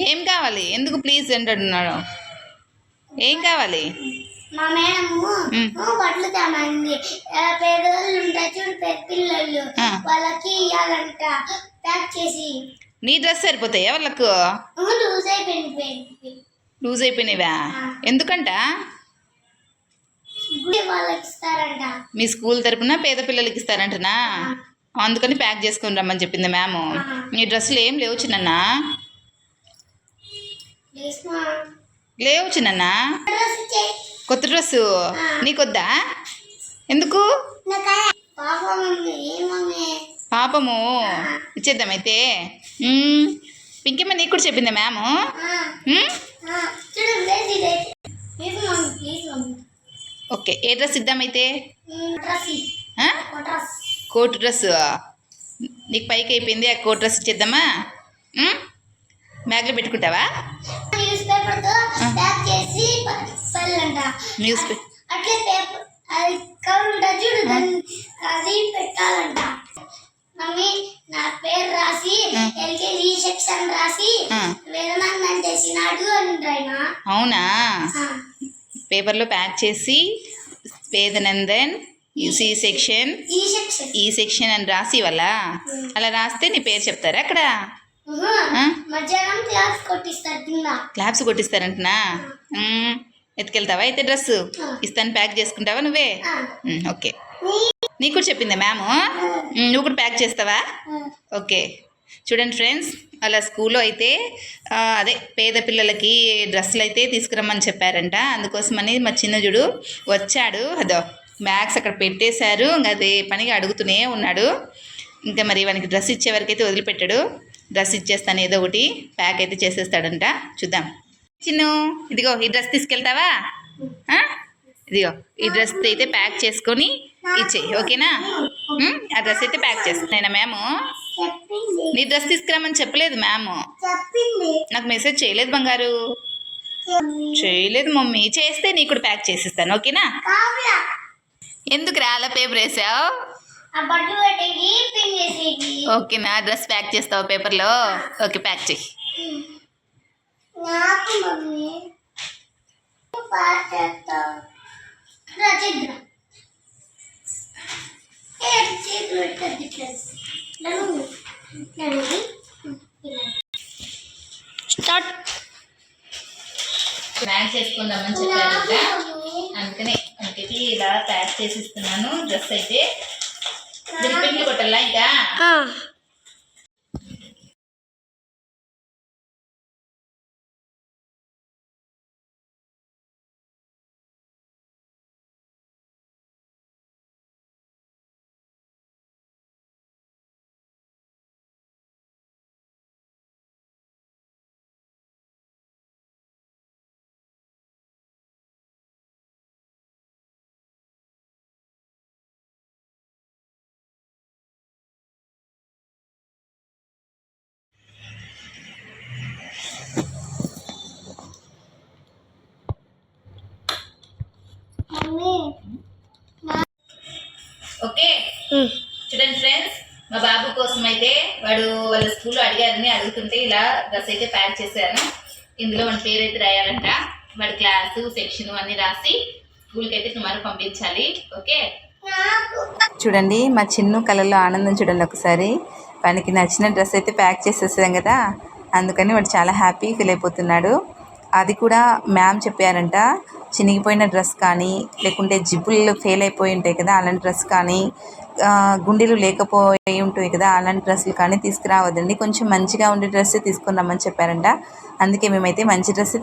ఏం కావాలి? ఎందుకు ప్లీజ్ అంటున్నాడు ఏం కావాలి? మా మేడము మ్. "ఓ, బట్టలు తెమ్మంది ఆ, పేదవాళ్ళు ఉంటారు చూడు పెద్ద పిల్లలు ఆ. వాళ్ళకి ఇవ్వాలంట ప్యాక్ చేసి. నీ డ్రెస్ సరిపోతాయా వాళ్ళకు? లూజ్ అయిపోయింది లూజ్ అయిపోయినావా? ఎందుకంట? మీ స్కూల్ తరపున పేద పిల్లలకి ఇస్తారంటనా? అందుకని ప్యాక్ చేసుకుని రమ్మని చెప్పింది మ్యామ్ నీ డ్రెస్సులు ఏం లేవు చిన్న లేవు చిన్న. కొత్త డ్రెస్సు? నీకొద్దా? ఎందుకు? పాపము? ఇచ్చేద్దాం అయితే. పింకమ్మ నీకు కూడా చెప్పిందా మ్యామ్ ఓకే ఏ డ్రెస్ ఇద్దామైతే కోట్ డ్రెస్ నీకు పైకి అయిపోయింది ఆ కోట్ డ్రెస్ ఇచ్చేద్దామా? బ్యాగ్లో పెట్టుకుంటావా? న్యూస్ పేపర్తో ప్యాక్ చేసి ప- పళ్ళంట న్యూస్ పే- అట్లే పేపర్ అది కవర్ ఉంటుంది చూడు దాన్ని అది పెట్టాలంట. మమ్మీ నా పేరు రాసి ఎల్కేజీ సెక్షన్ రాసి ఆ. వేదనందం చేసినాడు అంటాయన? అవునా? పేపర్లో ప్యాక్ చేసి పేదనందన్ యూసీ సెక్షన్ ఈ సెక్షన్. ఈ సెక్షన్ అని రాసి వాళ్ళ అలా రాస్తే నీ పేరు చెప్తారా అక్కడ? క్లాప్స్ కొట్టిస్తారంటనా. ఎత్తుకెళ్తావా అయితే డ్రెస్ ఇస్తాను ప్యాక్ చేసుకుంటావా నువ్వే? ఓకే. నీకు కూడా చెప్పిందా మ్యామ్? నువ్వు కూడా ప్యాక్ చేస్తావా? ఓకే. చూడండి ఫ్రెండ్స్ అలా స్కూల్లో అయితే అదే పేద పిల్లలకి డ్రెస్సులు అయితే తీసుకురమ్మని చెప్పారంట. అందుకోసమని మా చిన్నజుడు వచ్చాడు. అదో బ్యాగ్స్ అక్కడ పెట్టేశారు. ఇంకా అదే పనిగా అడుగుతూనే ఉన్నాడు. ఇంకా మరి వానికి డ్రెస్ ఇచ్చే వరకు అయితే వదిలిపెట్టాడు. డ్రెస్ ఇచ్చేస్తాను ఏదో ఒకటి. ప్యాక్ అయితే చేసేస్తాడంట. చూద్దాం. చిన్ను ఇదిగో ఈ డ్రెస్ తీసుకెళ్తావా? ఇదిగో ఈ డ్రెస్ అయితే ప్యాక్ చేసుకొని ఇచ్చేయి. ఓకేనా? ఆ డ్రెస్ అయితే ప్యాక్ చేస్తాను. మ్యామ్? నీ డ్రెస్ తీసుకురామని చెప్పలేదు మ్యామ్. నాకు మెసేజ్ చేయలేదు బంగారు. చేయలేదు మమ్మీ. చేస్తే నీకు కూడా ప్యాక్ చేసిస్తాను. ఓకేనా? ఎందుకు రాలా పేపర్ వేసావు? చేసేకి. ఓకేనా డ్రెస్ ప్యాక్ చేస్తావు పేపర్లో? ఓకే ప్యాక్ చెయ్యి. స్టార్ట్. చేసుకుందామని అందుకనే అందుకని ఇలా ప్యాక్ చేసి ఇస్తున్నాను. డ్రెస్ అయితే దిరిపెట్లు కొట్టాలా ఇంకా? చూడండి ఫ్రెండ్స్ మా బాబు కోసం అయితే వాడు వాళ్ళ స్కూల్లో అడిగారని అడుగుతుంటే ఇలా డ్రెస్ అయితే ప్యాక్ చేశాను ఇందులో మన పేరు అయితే రాయాలంట. వాడి క్లాసు సెక్షన్ అన్ని రాసి స్కూల్కి అయితే టుమారో పంపించాలి. ఓకే? చూడండి మా చిన్ను కళలో ఆనందం చూడండి ఒకసారి. వానికి నచ్చిన డ్రెస్ అయితే ప్యాక్ చేసేసాం కదా. అందుకని వాడు చాలా హ్యాపీ ఫీల్ అయిపోతున్నాడు. అది కూడా మ్యామ్ చెప్పారంట చినిగిపోయిన డ్రెస్ కానీ లేకుంటే జిబ్బులు ఫెయిల్ అయిపోయి ఉంటాయి కదా అలాంటి డ్రెస్ కానీ గుండెలు లేకపోయి ఉంటాయి కదా అలాంటి డ్రెస్సులు కానీ తీసుకురావద్దండి. కొంచెం మంచిగా ఉండే డ్రెస్ తీసుకుని రమ్మని చెప్పారంట. అందుకే మేమైతే మంచి డ్రెస్